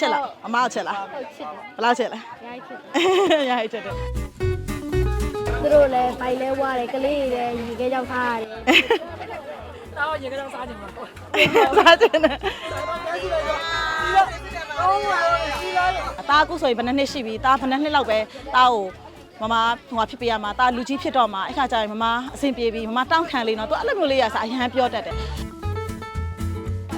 ချစ်လားအမကချစ်လားဟုတ်ချစ်တယ်ဘယ်လောက်ချစ်လဲရိုက်ချစ်တယ်ရိုက်ချစ်တယ်သူတို့လည်းဘိုင်လဲဝါတယ်ကလေးတွေလည်းရေခဲကြောက်ထားရတယ်စားချင်တယ်အသားအခုဆိုရင်ဘယ်နှစ်နှစ်ရှိပြီသားဘယ်နှစ်နှစ်လောက်ပဲသားကိုမမဟိုဟာဖြစ်ပေးရမှာသားလူကြီးဖြစ်တော့မှာအဲ့ခါကျရင်မမအဆင်ပြေပြီမမတောင်းခံလေးနော်သူအဲ့လိုမျိုးလေးရစားအရန်ပြောတတ်တယ်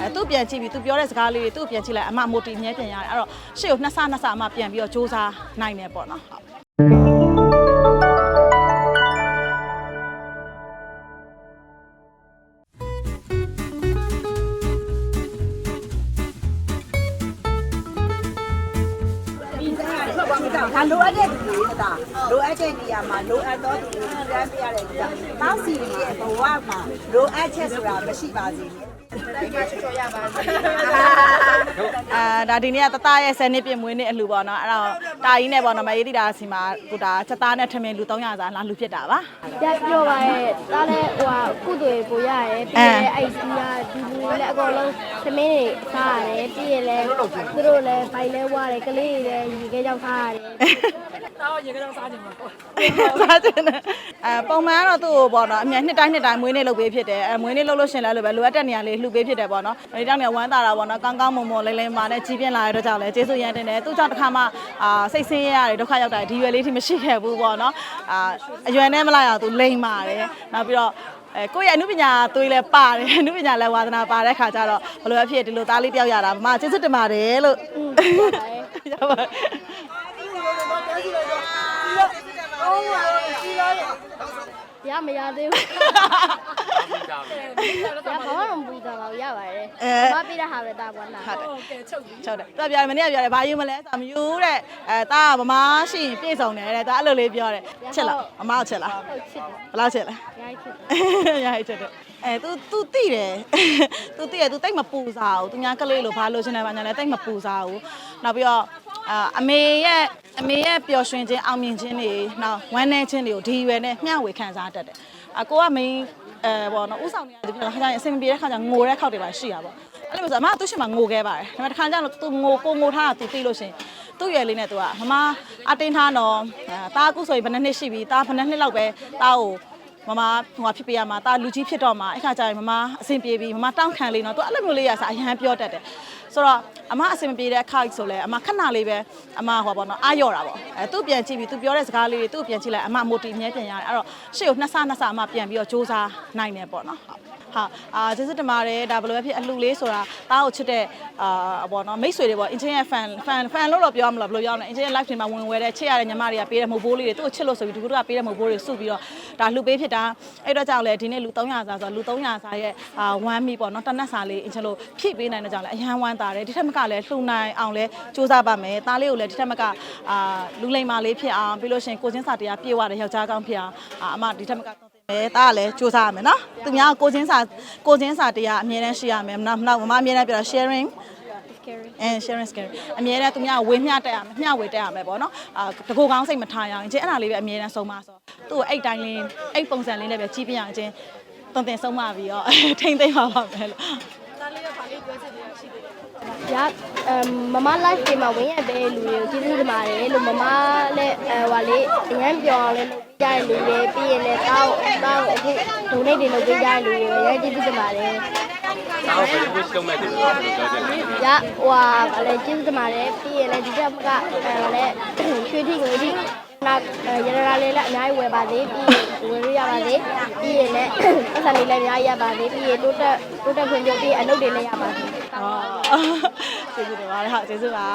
အဲသူပြန်ကြည့်ပြီသူပြောတဲ့စကားလေးတွေသူ့ပြန်ကြည့်လိုက်အမမိုတီအမြဲပြန်ရတယ်အဲ့တော့ရှေ့ကိုနှစ်ဆနှစ်ဆအမပြန်ပြီးတော့စူးစမ်းနိုင်တယ်ပေါ့နော်ဟုတ် ဒါလိုအပ်တဲ့သူတွေဒါလိုအပ်တဲ့နေရာမှာလိုအပ်သောသူတွေတန်းပြရတဲ့ကြောင့်တောင်းစီရဲ့ဘဝမှာလိုအပ်ချက်ဆိုတာမရှိပါစေနဲ့အာဒါဒီနေ့ကတတရဲ့10နှစ်ပြည့်မွေးနေ့အလှပေါ့နော်အဲ့တော့တာကြီးနဲ့ပေါ့နော်မရေးတိတာစီမှာကိုဒါချက်သားနဲ့ထမင်းလူ300စာလာလူဖြစ်တာပါရပြောပါရဲ့ဒါလည်းဟိုဟာကုသိုလ်ကိုရရဲပြီးရဲအဲ့ဒီကဒီလူတွေလည်းအကုန်လုံးသမင်းတွေစားရတယ်ပြီးရဲလည်းသူတို့လည်းဘိုင်လဲဝါတယ်ကလေးတွေလည်းရေခဲကြောက်ထားရတယ်စားကျင်တယ်အဲပုံမှန်ကတော့သူ့ကိုပေါ့နော်အမြဲနှစ်တိုင်းနှစ်တိုင်းမွေးနေ့လုပ်ပေးဖြစ်တယ်အဲမွေးနေ့လုပ်လို့ရှရင်လဲလို့ပဲလိုအပ်တဲ့နေရာလေးလှူပေးဖြစ်တယ်ပေါ့နော်ဒီတောင်ကဝမ်းသာတာပေါ့နော်ကောင်းကောင်းမွန်မွန်လိမ့်လိမ့်မာနဲ့ကြီးပြင်းလာတဲ့အတွက်ကြောင့်လဲကျေးဇူးရမ်းတင်တယ်သူ့ကြောင့်တစ်ခါမှအာစိတ်ဆင်းရဲရတယ်ဒုက္ခရောက်တာဒီရွယ်လေးထိမရှိခဲ့ဘူးပေါ့နော်အာအရွယ်နဲ့မလိုက်အောင်သူလိမ့်မာတယ်နောက်ပြီးတော့အဲကိုယ့်ရဲ့အမှုပညာသွေးလဲပါတယ်အမှုပညာလဲဝါသနာပါတဲ့ခါကျတော့ဘယ်လိုအဖြစ်ဒီလိုသားလေးတယောက်ရတာမမကျေးဇူးတင်ပါတယ်လို့ရပါ ရမရသေးဘူးရဘာမှမပူတာပါဘူးရပါတယ်မပြတဲ့ဟာပဲတာကွာလား ဟုတ်တယ်ချုပ်တယ်သူကပြောတယ်မနေ့ကပြောတယ်ဘာယူမလဲဆိုမယူတဲ့အဲတာကမမရှိရင်ပြည့်စုံတယ်တဲ့ဒါအဲ့လိုလေးပြောတယ်ချစ်လားအမကချစ်လား ဟုတ်ချစ်တယ် ဘယ်လောက်ချစ်လဲ ရိုက်ချစ်တယ် ရိုက်ချစ်တယ်အဲ तू तू တိတယ် तू တိတယ် तू တိတ်မပူစားဘူးသူများကလေးလိုဘာလို့ချင်တယ်ဘာညာလဲတိတ်မပူစားဘူးနောက်ပြီးတော့ အမေရဲ့အမေရဲ့ပျော်ရွှင်ခြင်းအောင်မြင်ခြင်းတွေနောက်ဝမ်းနည်းခြင်းတွေကိုဒီရွယ်နဲ့မျှဝေခံစားတတ်တယ်အကိုက main အဲပေါ့နော်ဥဆောင်နေရတဲ့ခါကျရင်အဆင်မပြေတဲ့ခါကျငိုတဲ့ခေါက်တွေပါရှိရပါပေါ့အဲ့လိုဆိုအမကသူ့ရှင်မှာငိုခဲ့ပါတယ်ဒါပေမဲ့တစ်ခါကျတော့သူငိုကိုငိုထားတာသူသိလို့ရှင်သူ့ရွယ်လေးနဲ့သူကမမအတင်းထားတော့တာအခုဆိုရင်ဘယ်နှစ်နှစ်ရှိပြီတာဘယ်နှစ်နှစ်လောက်ပဲတာကိုမမဟိုဖြစ်ပြရမှာတာလူကြီးဖြစ်တော့မှာအဲ့ခါကျရင်မမအဆင်ပြေပြီမမတောင့်ခံလေးနော်သူအဲ့လိုမျိုးလေးရစားအရန်ပြောတတ်တယ် ဆိုတော့အမအဆင်မပြေတဲ့အခါကြီးဆိုလဲအမခဏလေးပဲအမဟိုပါပေါ့နော်အာရော့တာပေါ့အဲသူပြန်ကြည့်ပြီးသူပြောတဲ့စကားလေးတွေသူပြန်ကြည့်လိုက်အမမိုတီအမြဲပြန်ရတယ်အဲ့တော့ရှေ့ကိုနှစ်ဆနှစ်ဆအမပြန်ပြီးတော့စူးစမ်းနိုင်တယ်ပေါ့နော်ဟုတ်ဟာအာကျေးဇူးတင်ပါတယ်ဒါဘယ်လိုပဲဖြစ်အလှလေးဆိုတာတားကိုချစ်တဲ့အာဘောနော်မိတ်ဆွေတွေပေါ့အင်ဂျင်ရဲ့ fan fan fan လို့တော့ပြောမလို့ဘယ်လိုပြောမလဲအင်ဂျင်ရဲ့ live တွေမှာဝင်ဝဲတဲ့ချစ်ရတဲ့ညီမတွေကပေးတဲ့မုတ်ဘိုးလေးတွေသူ့ကိုချစ်လို့ဆိုပြီးဒီကုတို့ကပေးတဲ့မုတ်ဘိုးတွေစုပြီးတော့ဒါလှူပေးဖြစ်တာအဲ့တော့ကြောင့်လေဒီနေ့လူ300စာဆိုတော့လူ300စာရဲ့အာ1မီပေါ့နော်တနက်စာလေးအင်ဂျင်လို့ဖြည့်ပေးနိုင်တဲ့ကြောင့်လေအရန်ဝမ်းတာတယ်ဒီထက်မကလည်းလှူနိုင်အောင်လဲစူးစမ်းပါမယ်တားလေးကိုလည်းဒီထက်မကအာလူလိမ္မာလေးဖြစ်အောင်ပြီးလို့ရှိရင်ကိုချင်းစာတရားပြေဝတဲ့ယောက်ျားကောင်းဖြစ်အောင်အာအမဒီထက်မကသွန်သင်မယ်တားကလည်းစူးစမ်းရမယ်နော်သူများကိုချင်းစာကိုချင်းစာတရားအမြဲတမ်းရှိရမယ်နောက်နောက်မမအမြဲတမ်းပြောတာ sharing scary အဲ sharing scary အမြဲတမ်းသူများဝေမျှတက်ရမယ်မျှဝေတက်ရမယ်ပေါ့နော်အာတကူကောင်းစိတ်မထားရအောင်အချင်းအဲ့ဒါလေးပဲအမြဲတမ်းဆုံးမဆိုသူ့ကိုအဲ့တိုင်းလေးအဲ့ပုံစံလေးနဲ့ပဲကြီးပြအောင်အချင်းတုံတင်ဆုံးမပြီးတော့ထိမ့်သိမ့်ပါပါမယ်လို့ ရအမ်မမ live တွေမှာဝင်ရတဲ့လူတွေကိုကျေးဇူးတင်ပါတယ်လို့မမလည်းအဲဟိုလေးအရန်ပြောအောင်လည်းလုပ်ပေးကြတဲ့လူတွေပြီးရင်လည်းတောင်းတောင်းအခု donate တွေလုပ်ပေးကြတဲ့လူတွေအရန်ကျေးဇူးတင်ပါတယ်နောက်ဘယ်လိုရှိတော့မဲ့ဒီလိုပြောကြတယ်ရဟိုဟာဗာလဲကျေးဇူးတင်ပါတယ်ပြီးရင်လည်းဒီတစ်ခါကအဲဗာလဲရွှေထိငွေထိ နောက်ရရလာလေးလည်းအများကြီးဝယ်ပါသေးပြီးဝယ်လို့ရပါသေးပြီးရင်လည်းပတ်စံလေးလည်းအများကြီးရပါသေးပြီးရင်တိုးတက်တိုးတက်ဖွံ့ဖြိုးပြီးအလုပ်တွေလည်းရပါသေးဟောကျေးဇူးတင်ပါတယ်ဟုတ်ကျေးဇူးပါ